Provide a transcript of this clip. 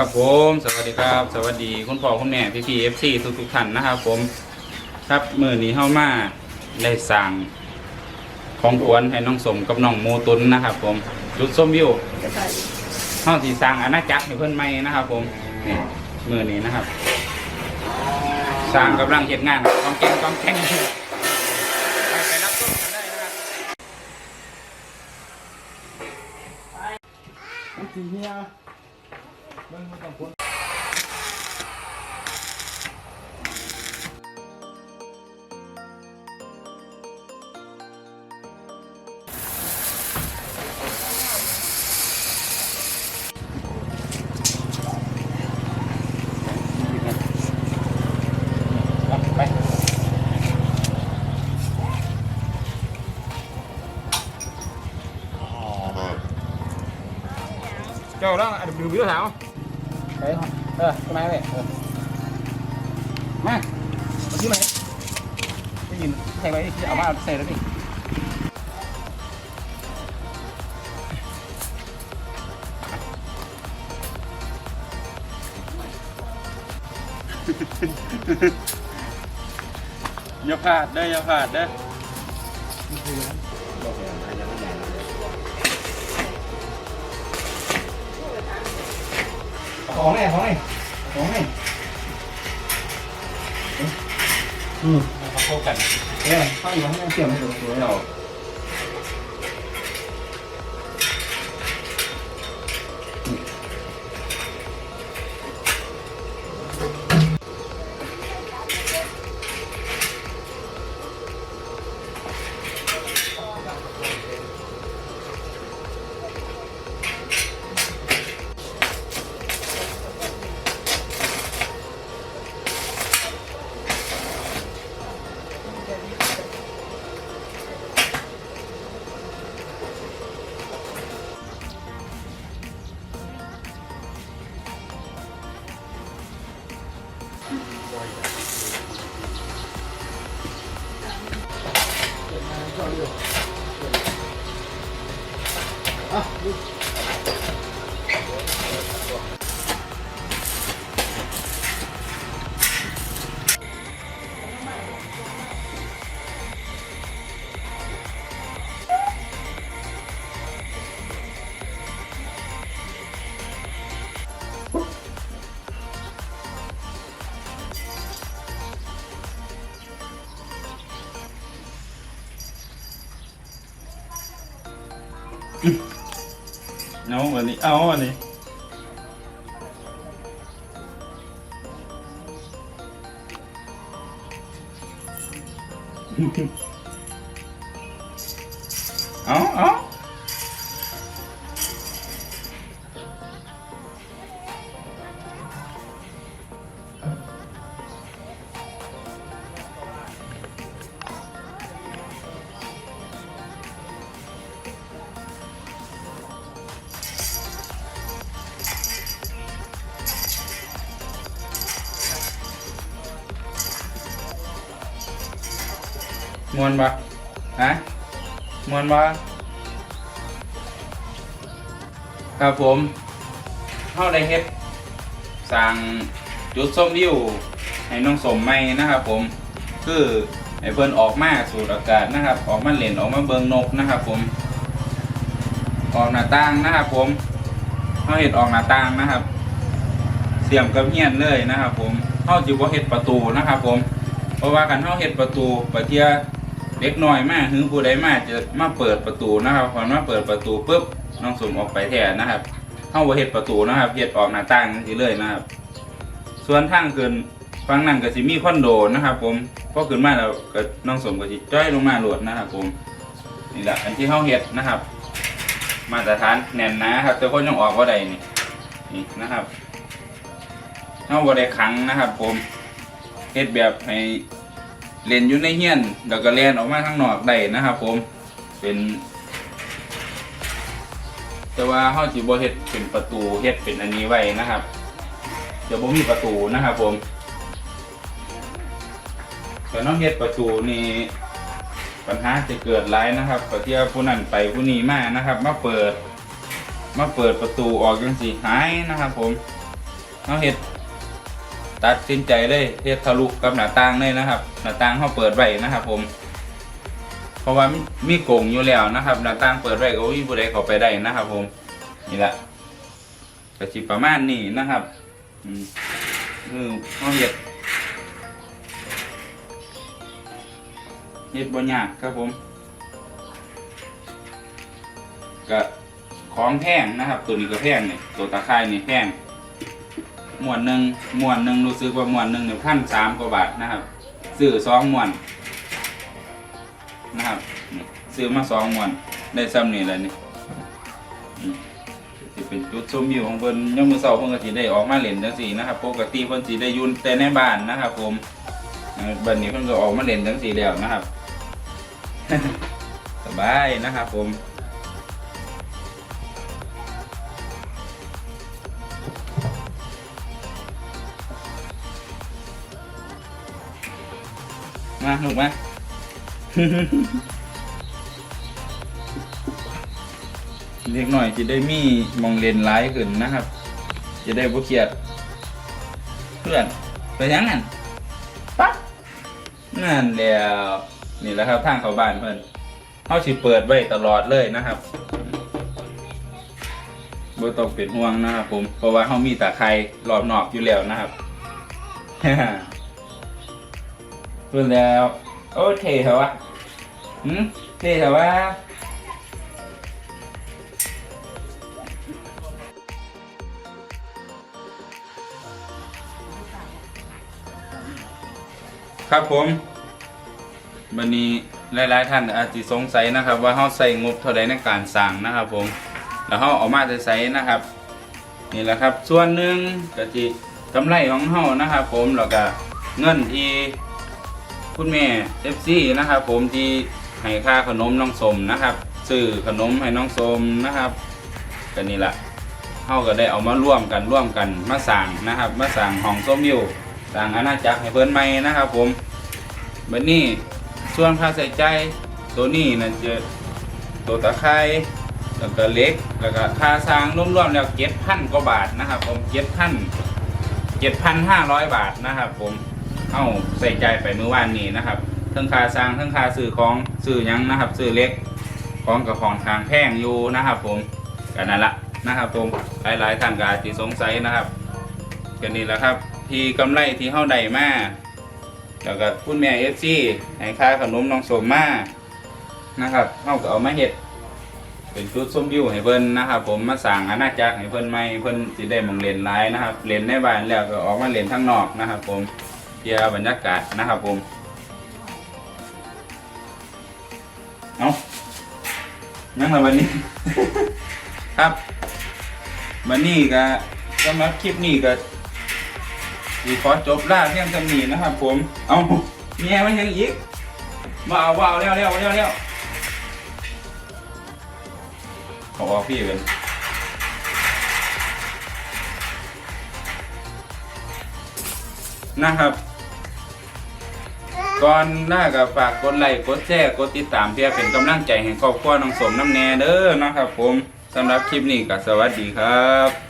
ครับผมสวัสดีครับ สวัสดีคุณพ่อคุณแม่พี่พีเอฟซีทุกทุกท่านนะครับผมครับมือนี้เข้ามาได้สั่งของขวัญให้น้องสมกับน้องโมตุนนะครับ ผมจุดส้มวิวห้องที่สร้างอาณาจักรให้เพื่อนใหม่นะครับ ผมนี่มือนี้นะครับสร้างกำลังเห็นงานกองแกงกองแกงเฮีย เบิ่งมันต้ องพ้นไปเวดูวิวแถวไปเออทำไมเลยเออมาเอาที่ไหนได้ยินใส่ไว้จะเอามาใส่แล้วดิอย่าพลาดได้ออย่าพลาดได้อ ของไหนของไหนของไหนอืมเขาเข้ากันเออเข้าอยู่ข้างในเตรียมให้ดูดูให้เรา うん。 เอาวันนี้ เอาวันนี้เมวนปะฮะมวนปะครับผมเข้าได้เฮ็ดสั่งจุดส้มวิวให้น้องสมไม่นะครับ ผม คือให้เพิ่นออกมาสูดอากาศนะครับ ออกมาเล่นออกมาเบิงนกนะครับ ผม ออกหน้าต่างนะครับผมเขาเห็ดออกหน้าต่างนะครับ เสียมกับเฮียนเลยนะครับ ผมเขาจิบว่าเห็ดประตูนะครับ ผม เพราะว่ากันเขาเห็ดประตูปะเทีย เล็กน้อยมากถึงผู้ใดมาจะมาเปิดประตูนะครับพอมาเปิดประตูปุ๊บน้องสมออกไปแทนนะครับเข้าเห็ดประตูนะครับเห็ดออกหน้าต่างสิเลยนะครับ ส่วนทางขึ้นฝั่งนั้นก็สิมีคอนโดนะครับ ผมพอขึ้นมาแล้วก็น้องสมก็สิจ้อยลงมาโหลดนะครับ ผมนี่แหละอันที่เข้าเห็ดนะครับ มาตรฐานแน่นนะครับ แต่คนยังออกว่าใดนี่นี่นะครับเข้าบ่ได้ขังนะครับ ผมเฮ็ดแบบให้ เล่นอยู่ในเฮียนแล้วก็เล่นออกมาข้างนอกได้นะครับ ผมเป็น แต่ว่าเฮาสิบ่เฮ็ดเป็นประตูเฮ็ดเป็นอันนี้ไว้นะครับจะบ่มีประตูนะครับ ผมแต่น้องเฮ็ดประตูนี่ปัญหาจะเกิดหลายนะครับก็ที่ว่าผู้นั้นไปผู้นี้มานะครับ มาเปิด มาเปิดประตูออกจังสีหายนะครับ ผมเขาเฮ็ด ตัดสินใจเลยเฮ็ดทะลุกับหน้าต่างเลยนะครับ หน้าต่างเขาเปิดไว้นะครับ ผม เพราะว่ามีมีกงอยู่แล้วนะครับ หน้าต่างเปิดไว้ก็มีผู้ใดเข้าไปได้นะครับ ผมนี่แหละกระชิประมาณนี้นะครับอืมคือเขาเฮ็ดเฮ็ดบ่ยากครับผมก็ของแพงนะครับ ตัวนี้ก็แพงเนี่ยตัวตะไคร่นี่แพง หมวนหนึ่งหมวนหนึ่งรู้สึกว่าหมวนหนึ่งเนี่ยพันสามกว่าบาทนะครับซื้อสองหมวนนะครับซื้อมาสองหมวนได้ซ้ำนี่แหละนี่สิเป็นจุดชมวิวของเพิ่นยามมื้อเช้าเพิ่นก็สิได้ออกมาเล่นจังซี่นะครับปกติเพิ่นสิได้อยู่แต่ในบ้านนะครับ ผมบัดนี้เพิ่นก็ออกมาเล่นจังซี่แล้วนะครับสบายนะครับผม มาลูกไหม เล็กหน่อยจะได้มีมองเลนร้ายขึ้นนะครับ จะได้บ่เครียด เพื่อนไปยังนั่นปั๊บนั่นแล้วนี่แหละครับทางเข้าบ้านเพื่อนเขาสิเปิดไว้ตลอดเลยนะครับบ่ต้องเป็นห่วงนะครับผมเพราะว่าเขามีตาไคร้รอบนอกอยู่แล้วนะครับ เพื่อนแล้ว โอเท่เหรอวะหืมเท่เหรอวะครับผมวันนี้หลายๆท่านอาจจะสงสัยนะครับ ว่าเขาใส่งบเท่าไรในการสั่งนะครับผมแล้วเขาออกมาจะใส่นะครับ นี่แหละครับ ส่วนหนึ่งก็จะกำไรของเขานะครับ ผมแล้วก็เงินที่ คุณแม่เอฟซีนะครับผมที่ให้ค่าขนมน้องสมนะครับซื้อขนมให้น้องสมนะครับก็นี่แหละเขาก็ได้เอามาร่วมกันร่วมกันมาสั่งนะครับ มาสั่งห้องส้มวิวสั่งอาณาจักรให้เพิ่นใหม่นะครับ ผมบัดนี้ส่วนค่าใส่ใจตัวนี้นะจะตัวตะไคร้แล้วก็เล็กแล้วก็ค่าสร้างรวมๆแล้วเจ็ดพันกว่าบาทนะครับ ผมเจ็ดพันเจ็ดพันห้าร้อยบาทนะครับ ผม เอาใส่ใจไปเมื่อวานนี้นะครับทั้งคาสร้างทั้งคาซื้อของซื้อยังนะครับซื้อเล็กของกับของทางแพงอยู่นะครับผมกันนั่นละนะครับผมหลายๆท่านก็อาจจะสงสัยนะครับกันนี่แหละครับ ที่กำไรที่เฮาได้มาแล้วก็คุณแม่เอฟซีให้ค่าขนมน้องสมมานะครับเฮาก็เอามาเฮ็ดเป็นชุดส้มวิวให้เพิ่นนะครับ ผมมาสั่งอาณาจักรให้เพิ่นใหม่เพิ่นสิได้มองเลนหลายนะครับเลนในบ้านแล้วก็ออกมาเล่นข้างนอกนะครับ ผม เพื่อบรรยากาศนะครับผม เอายังละวันนี้ ครับวันนี้ก็สำหรับคลิปนี้ก็สีขอจบล่าเพียงจำนีนะครับ ผม เอามียมันยังอีกมาเอาว่าเอาเร็วเร็วเร็วเร็วขอออกพี่เป็นนะครับ ก่อนหน้าก็ฝากกดไลค์กดแชร์กดติดตามเพื่อเป็นกำลังใจให้ครอบครัวน้องสมน้ำแน่เด้อนะครับผมสำหรับคลิปนี้ก็สวัสดีครับ